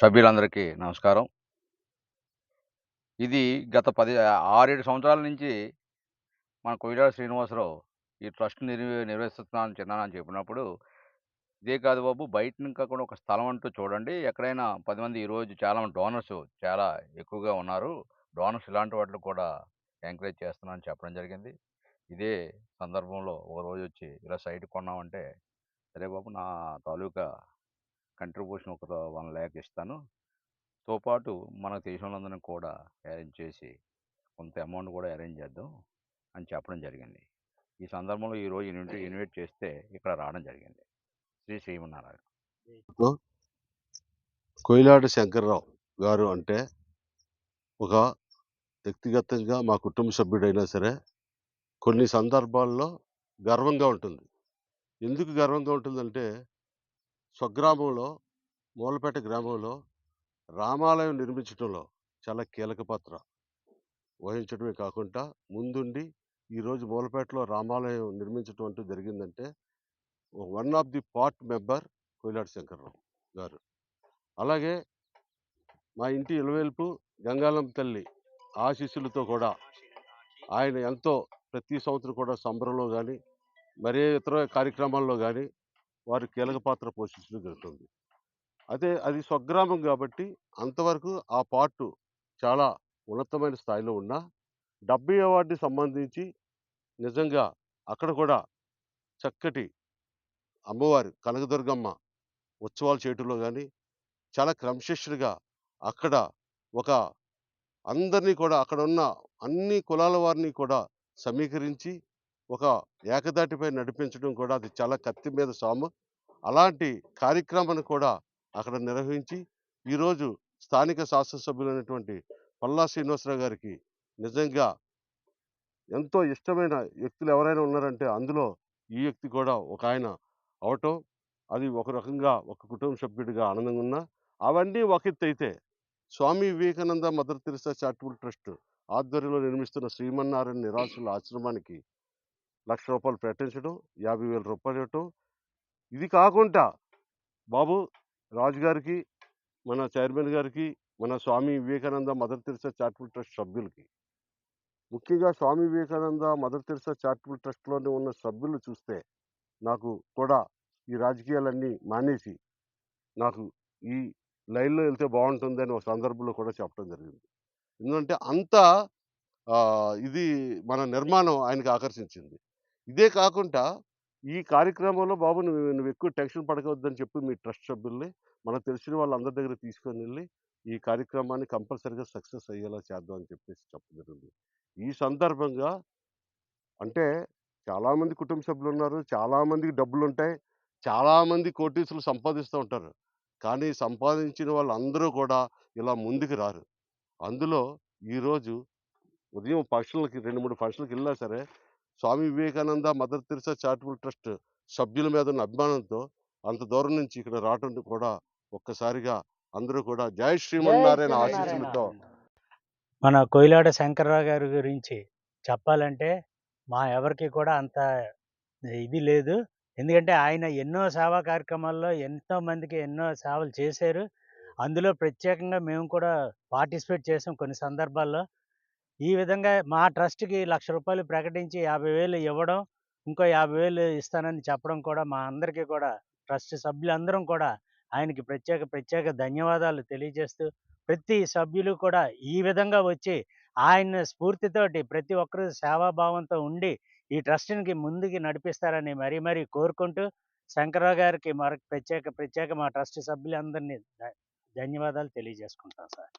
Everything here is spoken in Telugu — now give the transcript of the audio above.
సభ్యులందరికీ నమస్కారం. ఇది గత 10 6, 7 సంవత్సరాల నుంచి మన కొయిలాడ శ్రీనివాసరావు ఈ ట్రస్ట్ నిర్వ నిర్వహిస్తున్నాను చిన్నానని చెప్పినప్పుడు, ఇదే కాదు బాబు బయట ఇంకా కూడా ఒక స్థలం అంటూ చూడండి. ఎక్కడైనా పది మంది ఈరోజు చాలా మంది డోనర్స్ చాలా ఎక్కువగా ఉన్నారు. డోనర్స్ ఇలాంటి వాటిని కూడా ఎంకరేజ్ చేస్తున్నానని చెప్పడం జరిగింది. ఇదే సందర్భంలో ఒకరోజొచ్చి ఇలా సైట్ కొన్నామంటే, సరే బాబు నా తాలూకా కంట్రిబ్యూషన్ ఒక 1,00,000 ఇస్తాను. తో పాటు మనకు తెలిసినోళ్ళందరిని కూడా అరేంజ్ చేసి కొంత అమౌంట్ కూడా అరేంజ్ చేద్దాం అని చెప్పడం జరిగింది. ఈ సందర్భంలో ఈరోజు ఇన్విట్ ఇన్వైట్ చేస్తే ఇక్కడ రావడం జరిగింది. శ్రీ శ్రీమన్నారాయణ. కొయిలాడి శంకర్రావు గారు అంటే ఒక వ్యక్తిగతంగా మా కుటుంబ సభ్యుడైనా సరే కొన్ని సందర్భాల్లో గర్వంగా ఉంటుంది. ఎందుకు గర్వంగా ఉంటుందంటే స్వగ్రామంలో మూలపేట గ్రామంలో రామాలయం నిర్మించడంలో చాలా కీలక పాత్ర వహించడమే కాకుండా ముందుండి ఈరోజు మూలపేటలో రామాలయం నిర్మించడం అంటూ జరిగిందంటే one of the part member Koiladi Shankarrao గారు. అలాగే మా ఇంటి ఇలవేల్పు గంగాలం తల్లి ఆశీస్సులతో కూడా ఆయన ఎంతో ప్రతి సంవత్సరం కూడా సంబరంలో కానీ మరే ఇతర కార్యక్రమాల్లో కానీ వారు కీలక పాత్ర పోషించడం జరుగుతుంది. అదే అది స్వగ్రామం కాబట్టి అంతవరకు ఆ పార్టు చాలా ఉన్నతమైన స్థాయిలో ఉన్నా 70 అవార్డుకి సంబంధించి నిజంగా అక్కడ కూడా చక్కటి అమ్మవారి కనకదుర్గమ్మ ఉత్సవాలు చేయటంలో కానీ చాలా క్రమశిక్షణగా అక్కడ ఒక అందరిని కూడా అక్కడ ఉన్న అన్ని కులాల వారిని కూడా సమీకరించి ఒక ఏకదాటిపై నడిపించడం కూడా అది చాలా కత్తి మీద సాము. అలాంటి కార్యక్రమాన్ని కూడా అక్కడ నిర్వహించి ఈరోజు స్థానిక శాసనసభ్యులైనటువంటి పల్లా శ్రీనివాసరావు గారికి నిజంగా ఎంతో ఇష్టమైన వ్యక్తులు ఎవరైనా ఉన్నారంటే అందులో ఈ వ్యక్తి కూడా ఒక ఆయన అవటం అది ఒక రకంగా ఒక కుటుంబ సభ్యుడిగా ఆనందంగా ఉన్నా అవన్నీ ఒక ఎత్తయితే Swami Vivekananda Mother Teresa charitable trust ఆధ్వర్యంలో నిర్మిస్తున్న శ్రీమన్నారాయణ నిరాశుల ఆశ్రమానికి లక్ష రూపాయలు ప్రకటించడం యాభై వేల రూపాయలు ఇవ్వటం. ఇది కాకుండా బాబు రాజు గారికి మన చైర్మన్ గారికి మన Swami Vivekananda Mother Teresa charitable trust సభ్యులకి. ముఖ్యంగా Swami Vivekananda Mother Teresa charitable ట్రస్ట్లోనే ఉన్న సభ్యులు చూస్తే నాకు కూడా ఈ రాజకీయాలన్నీ మానేసి నాకు ఈ లైన్లో వెళ్తే బాగుంటుందని ఒక సందర్భంలో కూడా చెప్పడం జరిగింది. ఎందుకంటే అంత ఇది మన నిర్మాణం ఆయనకి ఆకర్షించింది. ఇదే కాకుండా ఈ కార్యక్రమంలో బాబు నువ్వు నువ్వు ఎక్కువ టెన్షన్ పడకవద్దని చెప్పి మీ ట్రస్ట్ సభ్యుల్ని మనకు తెలిసిన వాళ్ళందరి దగ్గర తీసుకొని వెళ్ళి ఈ కార్యక్రమాన్ని కంపల్సరిగా సక్సెస్ అయ్యేలా చేద్దాం అని చెప్పేసి చెప్పగలిగింది ఈ సందర్భంగా అంటే చాలామంది కుటుంబ సభ్యులు ఉన్నారు చాలామందికి డబ్బులు ఉంటాయి చాలామంది కోటీసులు సంపాదిస్తూ ఉంటారు. కానీ సంపాదించిన వాళ్ళందరూ కూడా ఇలా ముందుకు రారు. అందులో ఈరోజు ఉదయం ఫంక్షన్లకి రెండు మూడు ఫంక్షన్లకి వెళ్ళినా సరే Swami Vivekananda Mother Teresa charitable trust సభ్యుల మీద ఉన్న అభిమానంతో అంత దూరం నుంచి ఇక్కడ రావటం కూడా ఒక్కసారిగా అందరూ కూడా జై శ్రీమన్నారాయణ. ఆశీస్సులతో. మన కొయిలాడ శంకర్రావు గారి గురించి చెప్పాలంటే మా ఎవరికి కూడా అంత ఇది లేదు. ఎందుకంటే ఆయన ఎన్నో సేవా కార్యక్రమాల్లో ఎంతో మందికి ఎన్నో సేవలు చేశారు. అందులో ప్రత్యేకంగా మేము కూడా పార్టిసిపేట్ చేసాం కొన్ని సందర్భాల్లో. ఈ విధంగా మా ట్రస్ట్కి లక్ష రూపాయలు ప్రకటించి యాభై వేలు ఇవ్వడం ఇంకో యాభై వేలు ఇస్తానని చెప్పడం కూడా మా అందరికీ కూడా ట్రస్ట్ సభ్యులందరం కూడా ఆయనకి ప్రత్యేక ప్రత్యేక ధన్యవాదాలు తెలియజేస్తూ ప్రతి సభ్యులు కూడా ఈ విధంగా వచ్చి ఆయన స్ఫూర్తితోటి ప్రతి ఒక్కరూ సేవాభావంతో ఉండి ఈ ట్రస్ట్కి ముందుకి నడిపిస్తారని మరీ మరీ కోరుకుంటూ శంకరరావు గారికి మరొక ప్రత్యేక ప్రత్యేక మా ట్రస్ట్ సభ్యులందరినీ ధన్యవాదాలు తెలియజేసుకుంటాం సార్.